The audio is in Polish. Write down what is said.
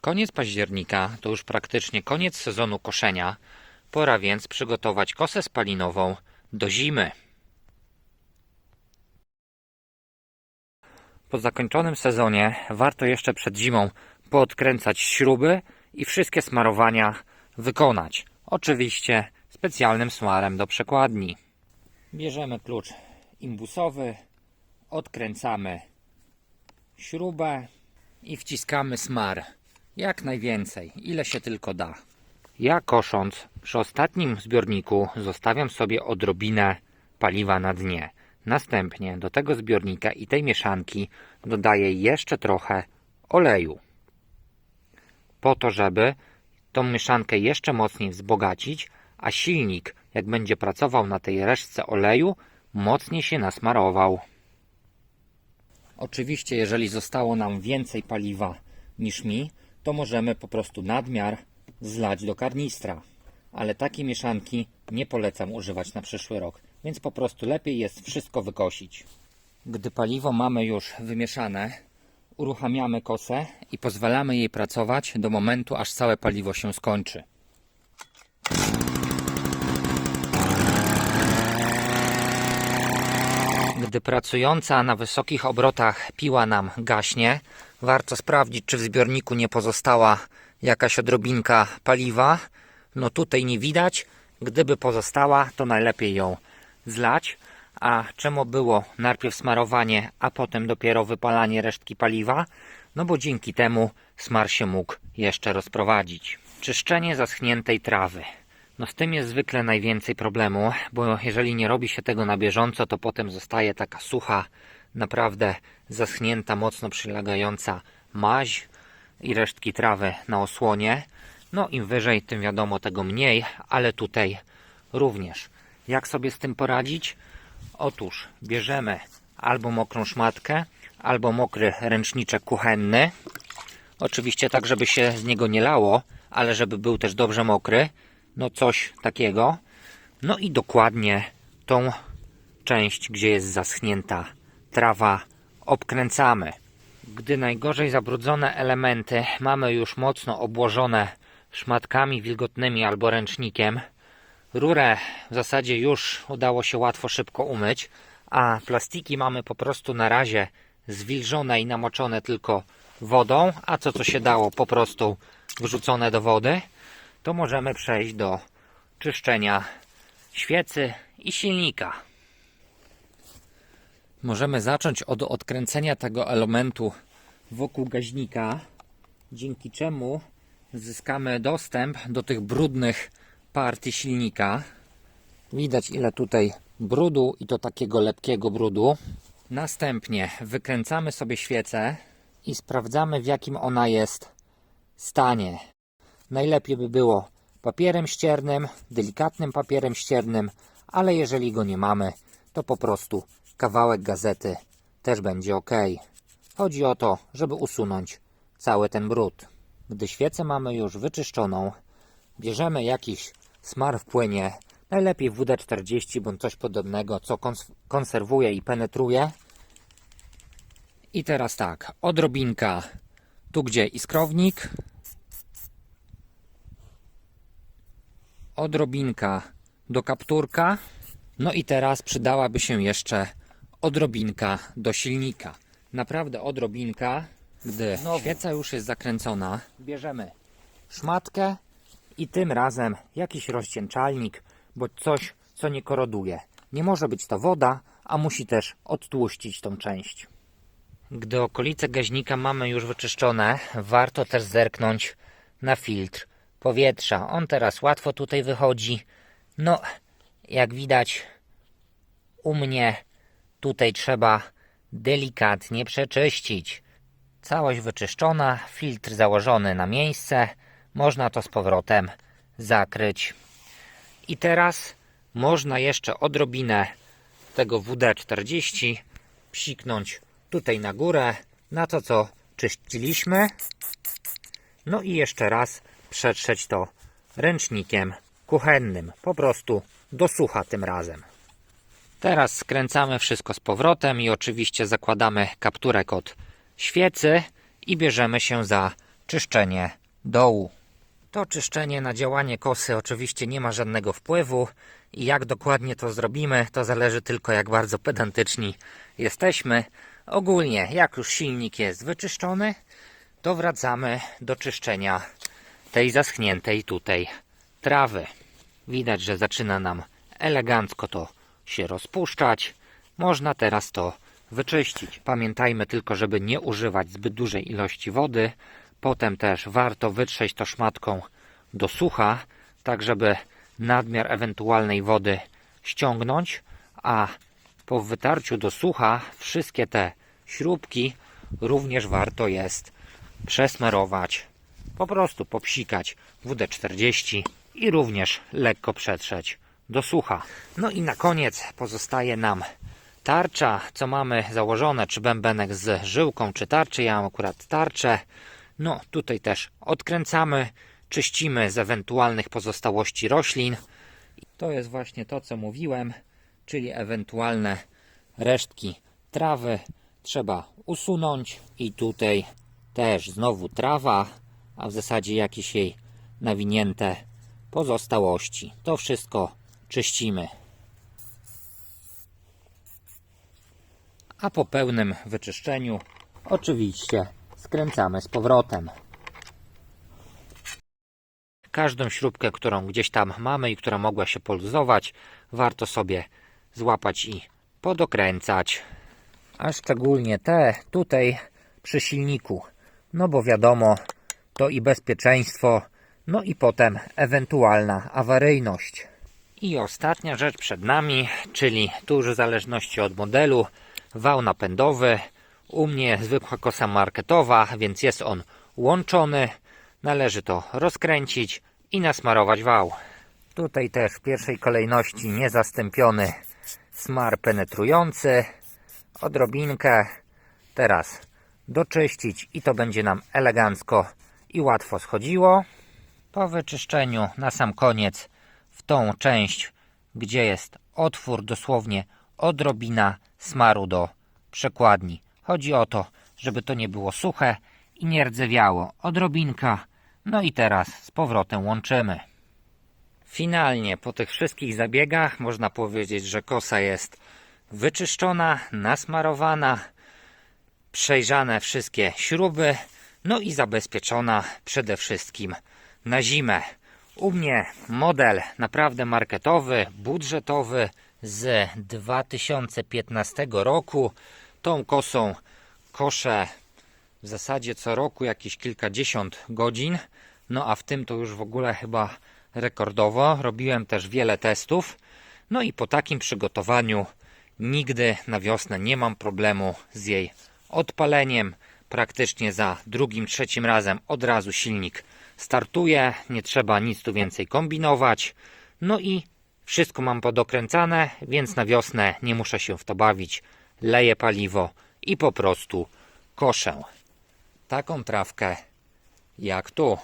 Koniec października to już praktycznie koniec sezonu koszenia. Pora więc przygotować kosę spalinową do zimy. Po zakończonym sezonie warto jeszcze przed zimą poodkręcać śruby i wszystkie smarowania wykonać. Oczywiście specjalnym smarem do przekładni. Bierzemy klucz imbusowy, odkręcamy śrubę i wciskamy smar. Jak najwięcej, ile się tylko da. Ja kosząc przy ostatnim zbiorniku zostawiam sobie odrobinę paliwa na dnie. Następnie do tego zbiornika i tej mieszanki dodaję jeszcze trochę oleju. Po to, żeby tą mieszankę jeszcze mocniej wzbogacić, a silnik, jak będzie pracował na tej resztce oleju, mocniej się nasmarował. Oczywiście, jeżeli zostało nam więcej paliwa niż mi, to możemy po prostu nadmiar zlać do karnistra. Ale takiej mieszanki nie polecam używać na przyszły rok, więc po prostu lepiej jest wszystko wykosić. Gdy paliwo mamy już wymieszane, uruchamiamy kosę i pozwalamy jej pracować do momentu, aż całe paliwo się skończy. Gdy pracująca na wysokich obrotach piła nam gaśnie, warto sprawdzić, czy w zbiorniku nie pozostała jakaś odrobinka paliwa. No tutaj nie widać. Gdyby pozostała, to najlepiej ją zlać. A czemu było najpierw smarowanie, a potem dopiero wypalanie resztki paliwa? No bo dzięki temu smar się mógł jeszcze rozprowadzić. Czyszczenie zaschniętej trawy. No z tym jest zwykle najwięcej problemu, bo jeżeli nie robi się tego na bieżąco, to potem zostaje taka sucha, naprawdę zaschnięta, mocno przylegająca maź i resztki trawy na osłonie. No im wyżej, tym wiadomo tego mniej, ale tutaj również. Jak sobie z tym poradzić? Otóż bierzemy albo mokrą szmatkę, albo mokry ręczniczek kuchenny. Oczywiście tak, żeby się z niego nie lało, ale żeby był też dobrze mokry. No coś takiego. No i dokładnie tą część, gdzie jest zaschnięta trawa, obkręcamy. Gdy najgorzej zabrudzone elementy mamy już mocno obłożone szmatkami wilgotnymi albo ręcznikiem, rurę w zasadzie już udało się łatwo szybko umyć, a plastiki mamy po prostu na razie zwilżone i namoczone tylko wodą, a co co się dało po prostu wrzucone do wody, to możemy przejść do czyszczenia świecy i silnika. Możemy zacząć od odkręcenia tego elementu wokół gaźnika, dzięki czemu zyskamy dostęp do tych brudnych partii silnika. Widać ile tutaj brudu i to takiego lepkiego brudu. Następnie wykręcamy sobie świecę i sprawdzamy w jakim ona jest stanie. Najlepiej by było papierem ściernym, delikatnym papierem ściernym, ale jeżeli go nie mamy, to po prostu kawałek gazety też będzie ok. Chodzi o to, żeby usunąć cały ten brud. Gdy świecę mamy już wyczyszczoną, bierzemy jakiś smar w płynie, najlepiej WD-40 bądź coś podobnego, co kons- konserwuje i penetruje. I teraz tak, odrobinka tu gdzie iskrownik, odrobinka do kapturka. No i teraz przydałaby się jeszcze odrobinka do silnika. Naprawdę odrobinka. Gdy świeca już jest zakręcona, bierzemy szmatkę i tym razem jakiś rozcieńczalnik, bądź coś, co nie koroduje. Nie może być to woda, a musi też odtłuścić tą część. Gdy okolice gaźnika mamy już wyczyszczone, warto też zerknąć na filtr powietrza. On teraz łatwo tutaj wychodzi. No, jak widać, u mnie tutaj trzeba delikatnie przeczyścić. Całość wyczyszczona, filtr założony na miejsce. Można to z powrotem zakryć. I teraz można jeszcze odrobinę tego WD-40 psiknąć tutaj na górę, na to co czyściliśmy. No i jeszcze raz przetrzeć to ręcznikiem kuchennym, po prostu do sucha tym razem. Teraz skręcamy wszystko z powrotem i oczywiście zakładamy kapturek od świecy i bierzemy się za czyszczenie dołu. To czyszczenie na działanie kosy oczywiście nie ma żadnego wpływu i jak dokładnie to zrobimy, to zależy tylko jak bardzo pedantyczni jesteśmy. Ogólnie, jak już silnik jest wyczyszczony, to wracamy do czyszczenia tej zaschniętej tutaj trawy. Widać, że zaczyna nam elegancko to się rozpuszczać. Można teraz to wyczyścić. Pamiętajmy tylko, żeby nie używać zbyt dużej ilości wody. Potem też warto wytrzeć to szmatką do sucha, tak żeby nadmiar ewentualnej wody ściągnąć, a po wytarciu do sucha wszystkie te śrubki również warto jest przesmerować, po prostu popsikać WD-40 i również lekko przetrzeć do sucha. No i na koniec pozostaje nam tarcza, co mamy założone, czy bębenek z żyłką, czy tarczy. Ja mam akurat tarczę. No tutaj też odkręcamy, czyścimy z ewentualnych pozostałości roślin. To jest właśnie to, co mówiłem, czyli ewentualne resztki trawy trzeba usunąć i tutaj też znowu trawa, a w zasadzie jakieś jej nawinięte pozostałości. To wszystko czyścimy. A po pełnym wyczyszczeniu oczywiście skręcamy z powrotem. Każdą śrubkę, którą gdzieś tam mamy i która mogła się poluzować, warto sobie złapać i podokręcać. A szczególnie te tutaj przy silniku. No bo wiadomo, to i bezpieczeństwo, no i potem ewentualna awaryjność. I ostatnia rzecz przed nami, czyli tu już w zależności od modelu, wał napędowy. U mnie zwykła kosa marketowa, więc jest on łączony. Należy to rozkręcić i nasmarować wał. Tutaj też w pierwszej kolejności niezastąpiony smar penetrujący. Odrobinkę. Teraz doczyścić i to będzie nam elegancko i łatwo schodziło. Po wyczyszczeniu na sam koniec w tą część, gdzie jest otwór, dosłownie odrobina smaru do przekładni. Chodzi o to, żeby to nie było suche i nie rdzewiało. Odrobinka. No i teraz z powrotem łączymy. Finalnie po tych wszystkich zabiegach można powiedzieć, że kosa jest wyczyszczona, nasmarowana, przejrzane wszystkie śruby, no i zabezpieczona przede wszystkim na zimę. U mnie model naprawdę marketowy, budżetowy z 2015 roku. Tą kosą koszę w zasadzie co roku jakieś kilkadziesiąt godzin. No a w tym to już w ogóle chyba rekordowo. Robiłem też wiele testów. No i po takim przygotowaniu nigdy na wiosnę nie mam problemu z jej odpaleniem. Praktycznie za drugim, trzecim razem od razu silnik startuje. Nie trzeba nic tu więcej kombinować. No i wszystko mam podokręcane, więc na wiosnę nie muszę się w to bawić. Leję paliwo i po prostu koszę. Taką trawkę jak tu.